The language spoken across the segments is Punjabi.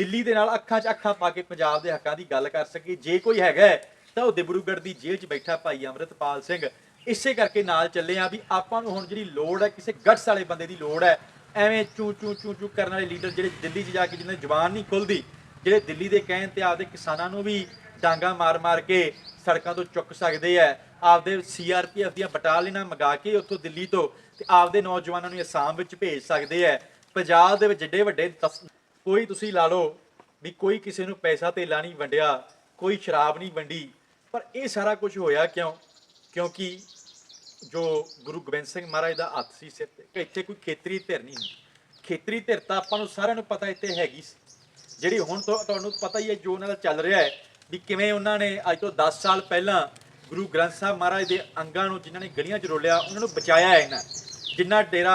ਦਿੱਲੀ ਦੇ ਨਾਲ ਅੱਖਾਂ 'ਚ ਅੱਖਾਂ ਪਾ ਕੇ ਪੰਜਾਬ ਦੇ ਹੱਕਾਂ ਦੀ ਗੱਲ ਕਰ ਸਕੇ ਜੇ ਕੋਈ ਹੈਗਾ ਤਾਂ ਉਹ ਦਿਬਰੂਗੜ੍ਹ ਦੀ ਜੇਲ੍ਹ 'ਚ ਬੈਠਾ ਭਾਈ ਅੰਮ੍ਰਿਤਪਾਲ ਸਿੰਘ। ਇਸੇ ਕਰਕੇ ਨਾਲ ਚੱਲੇ ਆ ਵੀ ਆਪਾਂ ਨੂੰ ਹੁਣ ਜਿਹੜੀ ਲੋੜ ਹੈ, ਕਿਸੇ ਗਟਸ ਵਾਲੇ ਬੰਦੇ ਦੀ ਲੋੜ ਹੈ, ਐਵੇਂ ਚੂ ਚੂ ਚੂ ਚੂ ਕਰਨ ਵਾਲੇ ਲੀਡਰ ਜਿਹੜੇ ਦਿੱਲੀ 'ਚ ਜਾ ਕੇ ਜਿਨ੍ਹਾਂ ਦੀ ਜ਼ੁਬਾਨ ਨਹੀਂ ਖੁੱਲਦੀ ਜਿਹੜੇ ਦਿੱਲੀ ਦੇ ਕਹਿਣ ਤੇ ਆਪਦੇ ਕਿਸਾਨਾਂ ਨੂੰ ਵੀ ਡਾਂਗਾ ਮਾਰ-ਮਾਰ ਕੇ ਸੜਕਾਂ ਤੋਂ ਚੁੱਕ ਸਕਦੇ ਆ ਆਪਦੇ ਸੀਆਰਪੀਐਫ ਦੀਆਂ ਬਟਾਲੀਅਨਾਂ ਮੰਗਾ ਕੇ ਉੱਥੋਂ ਦਿੱਲੀ ਤੋਂ ਤੇ ਆਪਦੇ ਨੌਜਵਾਨਾਂ ਨੂੰ ਅਸਾਮ ਵਿੱਚ ਭੇਜ ਸਕਦੇ ਆ ਪੰਜਾਬ ਦੇ ਵਿੱਚ ਜਿਹੜੇ ਵੱਡੇ ਕੋਈ ਤੁਸੀਂ ਲਾ ਲਓ ਵੀ ਕੋਈ ਕਿਸੇ ਨੂੰ ਪੈਸਾ ਧੇਲਾ ਨਹੀਂ ਵੰਡਿਆ, ਕੋਈ ਸ਼ਰਾਬ ਨਹੀਂ ਵੰਡੀ, ਪਰ ਇਹ ਸਾਰਾ ਕੁਝ ਹੋਇਆ ਕਿਉਂ? ਕਿਉਂਕਿ ਜੋ ਗੁਰੂ ਗੋਬਿੰਦ ਸਿੰਘ ਮਹਾਰਾਜ ਦਾ ਹੱਥ ਸੀ ਸਿਰ ਤੇ, ਇੱਥੇ ਕੋਈ ਖੇਤਰੀ ਧਿਰ ਨਹੀਂ ਖੇਤਰੀ ਧਿਰ ਤਾਂ ਆਪਾਂ ਨੂੰ ਸਾਰਿਆਂ ਨੂੰ ਪਤਾ ਇੱਥੇ ਹੈਗੀ ਸੀ। ਜਿਹੜੀ ਹੁਣ ਤੋਂ ਤੁਹਾਨੂੰ ਪਤਾ ਹੀ ਹੈ ਜੋ ਉਹਨਾਂ ਦਾ ਚੱਲ ਰਿਹਾ ਹੈ ਵੀ ਕਿਵੇਂ ਉਹਨਾਂ ਨੇ ਅੱਜ ਤੋਂ 10 ਸਾਲ ਪਹਿਲਾਂ ਗੁਰੂ ਗ੍ਰੰਥ ਸਾਹਿਬ ਮਹਾਰਾਜ ਦੇ ਅੰਗਾਂ ਨੂੰ ਜਿਨ੍ਹਾਂ ਨੇ ਗਲੀਆਂ 'ਚ ਰੋਲਿਆ, ਉਹਨਾਂ ਨੂੰ ਬਚਾਇਆ ਹੈ ਇਹਨਾਂ ਜਿੰਨਾ ਡੇਰਾ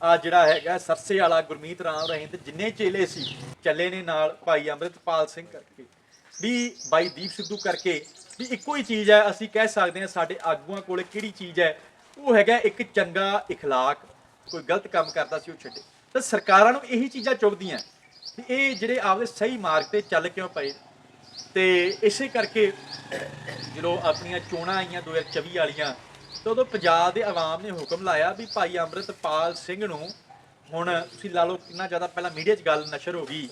ਆ ਜਿਹੜਾ ਹੈਗਾ ਸਰਸੇ ਵਾਲਾ ਗੁਰਮੀਤ ਰਾਮ ਰਹੇ ਤੇ ਜਿੰਨੇ ਚੇਲੇ ਸੀ ਚੱਲੇ ਨੇ ਨਾਲ ਭਾਈ ਅੰਮ੍ਰਿਤਪਾਲ ਸਿੰਘ ਕਰਕੇ ਵੀ ਬਾਈ ਦੀਪ ਸਿੱਧੂ ਕਰਕੇ ਵੀ ਇੱਕੋ ਹੀ ਚੀਜ਼ ਹੈ ਅਸੀਂ ਕਹਿ ਸਕਦੇ ਹਾਂ ਸਾਡੇ ਆਗੂਆਂ ਕੋਲੇ ਕਿਹੜੀ ਚੀਜ਼ ਹੈ ਉਹ ਹੈਗਾ ਇੱਕ ਚੰਗਾ اخلاق ਕੋਈ ਗਲਤ ਕੰਮ ਕਰਦਾ ਸੀ ਉਹ ਛੱਡੇ ਤਾਂ ਸਰਕਾਰਾਂ ਨੂੰ ਇਹੀ ਚੀਜ਼ਾਂ ਚੁਭਦੀਆਂ ਵੀ ਇਹ ਜਿਹੜੇ ਆਪਦੇ ਸਹੀ ਮਾਰਗ ਤੇ ਚੱਲ ਕਿਉਂ ਪਏ ਤੇ ਇਸੇ ਕਰਕੇ ਜਦੋਂ ਆਪਣੀਆਂ ਚੋਣਾਂ ਆਈਆਂ 2024 ਵਾਲੀਆਂ ਤਾਂ ਉਦੋਂ ਪੰਜਾਬ ਦੇ ਆਵਾਮ ਨੇ ਹੁਕਮ ਲਾਇਆ ਵੀ ਭਾਈ ਅੰਮ੍ਰਿਤਪਾਲ ਸਿੰਘ ਨੂੰ ਹੁਣ ਤੁਸੀਂ ਲਾ ਲਓ ਕਿੰਨਾ ਜ਼ਿਆਦਾ ਪਹਿਲਾਂ ਮੀਡੀਆ 'ਚ ਗੱਲ ਨਸ਼ਰ ਹੋ ਗਈ।